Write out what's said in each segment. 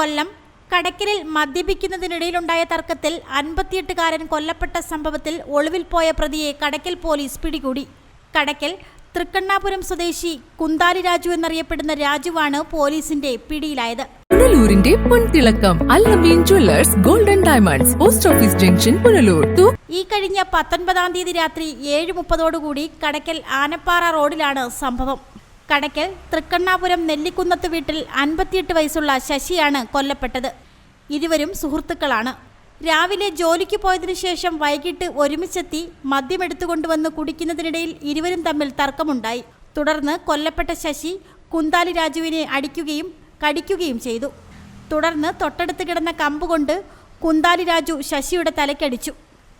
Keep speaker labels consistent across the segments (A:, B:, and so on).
A: കൊല്ലം കടക്കലിൽ മദ്യപിക്കുന്നതിനിടയിലുണ്ടായ തർക്കത്തിൽ അൻപത്തിയെട്ടുകാരൻ കൊല്ലപ്പെട്ട സംഭവത്തിൽ ഒളിവിൽ പോയ പ്രതിയെ കടക്കൽ പോലീസ് പിടികൂടി. കടക്കൽ തൃക്കണ്ണാപുരം സ്വദേശി കുന്താലി രാജു എന്നറിയപ്പെടുന്ന രാജുവാണ് പോലീസിന്റെ പിടിയിലായത്.
B: പുനലൂരിന്റെ പൊൻതിളക്കം Allameen jewellers golden diamonds post office junction Punalur.
A: ഈ കഴിഞ്ഞ പത്തൊൻപതാം തീയതി രാത്രി ഏഴ് മുപ്പതോടുകൂടി കടക്കൽ ആനപ്പാറ റോഡിലാണ് സംഭവം. കടക്കൽ തൃക്കണ്ണാപുരം നെല്ലിക്കുന്നത്ത് വീട്ടിൽ അൻപത്തിയെട്ട് വയസ്സുള്ള ശശിയാണ് കൊല്ലപ്പെട്ടത്. ഇരുവരും സുഹൃത്തുക്കളാണ്. രാവിലെ ജോലിക്ക് പോയതിനു ശേഷം വൈകിട്ട് ഒരുമിച്ചെത്തി മദ്യമെടുത്തുകൊണ്ടുവന്ന് കുടിക്കുന്നതിനിടയിൽ ഇരുവരും തമ്മിൽ തർക്കമുണ്ടായി. തുടർന്ന് കൊല്ലപ്പെട്ട ശശി കുന്താലി രാജുവിനെ അടിക്കുകയും കടിക്കുകയും ചെയ്തു. തുടർന്ന് തൊട്ടടുത്ത് കിടന്ന കമ്പ് കൊണ്ട് കുന്താലി രാജു ശശിയുടെ തലക്കടിച്ചു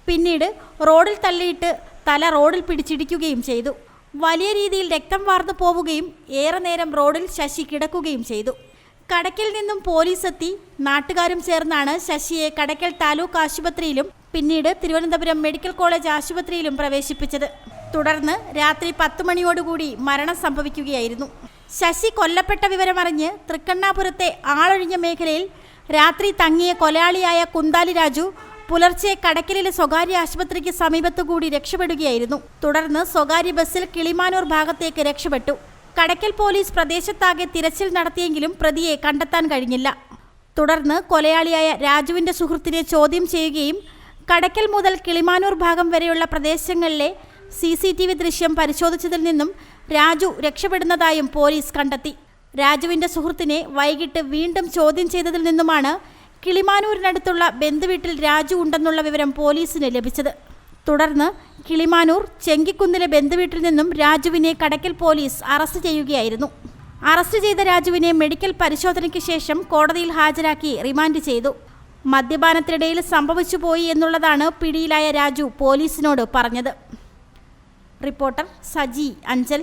A: പിന്നീട് റോഡിൽ തള്ളിയിട്ട് തല റോഡിൽ പിടിച്ചിടിക്കുകയും ചെയ്തു. വലിയ രീതിയിൽ രക്തം വാർന്നു പോവുകയും ഏറെ നേരം റോഡിൽ ശശി കിടക്കുകയും ചെയ്തു. കടക്കിൽ നിന്നും പോലീസ് എത്തി. നാട്ടുകാരും ചേർന്നാണ് ശശിയെ കടക്കൽ താലൂക്ക് ആശുപത്രിയിലും പിന്നീട് തിരുവനന്തപുരം മെഡിക്കൽ കോളേജ് ആശുപത്രിയിലും പ്രവേശിപ്പിച്ചത്. തുടർന്ന് രാത്രി പത്തു മണിയോടുകൂടി മരണം സംഭവിക്കുകയായിരുന്നു. ശശി കൊല്ലപ്പെട്ട വിവരമറിഞ്ഞ് തൃക്കണ്ണാപുരത്തെ ആളൊഴിഞ്ഞ മേഖലയിൽ രാത്രി തങ്ങിയ കൊലയാളിയായ കുന്താലി രാജു പുലർച്ചെ കടക്കലിലെ സ്വകാര്യ ആശുപത്രിക്ക് സമീപത്തുകൂടി രക്ഷപ്പെടുകയായിരുന്നു. തുടർന്ന് സ്വകാര്യ ബസ്സിൽ കിളിമാനൂർ ഭാഗത്തേക്ക് രക്ഷപ്പെട്ടു. കടക്കൽ പോലീസ് പ്രദേശത്താകെ തിരച്ചിൽ നടത്തിയെങ്കിലും പ്രതിയെ കണ്ടെത്താൻ കഴിഞ്ഞില്ല. തുടർന്ന് കൊലയാളിയായ രാജുവിന്റെ സുഹൃത്തിനെ ചോദ്യം ചെയ്യുകയും കടക്കൽ മുതൽ കിളിമാനൂർ ഭാഗം വരെയുള്ള പ്രദേശങ്ങളിലെ സി സി ടി വി ദൃശ്യം പരിശോധിച്ചതിൽ നിന്നും രാജു രക്ഷപ്പെടുന്നതായും പോലീസ് കണ്ടെത്തി. രാജുവിന്റെ സുഹൃത്തിനെ വൈകിട്ട് വീണ്ടും ചോദ്യം ചെയ്തതിൽ നിന്നുമാണ് കിളിമാനൂരിനടുത്തുള്ള ബന്ധുവീട്ടിൽ രാജു ഉണ്ടെന്നുള്ള വിവരം പോലീസിന് ലഭിച്ചത്. തുടർന്ന് കിളിമാനൂർ ചെങ്കിക്കുന്നിലെ ബന്ധുവീട്ടിൽ നിന്നും രാജുവിനെ കടക്കൽ പോലീസ് അറസ്റ്റ് ചെയ്യുകയായിരുന്നു. അറസ്റ്റ് ചെയ്ത രാജുവിനെ മെഡിക്കൽ പരിശോധനയ്ക്ക് ശേഷം കോടതിയിൽ ഹാജരാക്കി റിമാൻഡ് ചെയ്തു. മദ്യപാനത്തിനിടയിൽ സംഭവിച്ചുപോയി എന്നുള്ളതാണ് പിടിയിലായ രാജു പോലീസിനോട് പറഞ്ഞത്. റിപ്പോർട്ടർ സജി അഞ്ചൽ.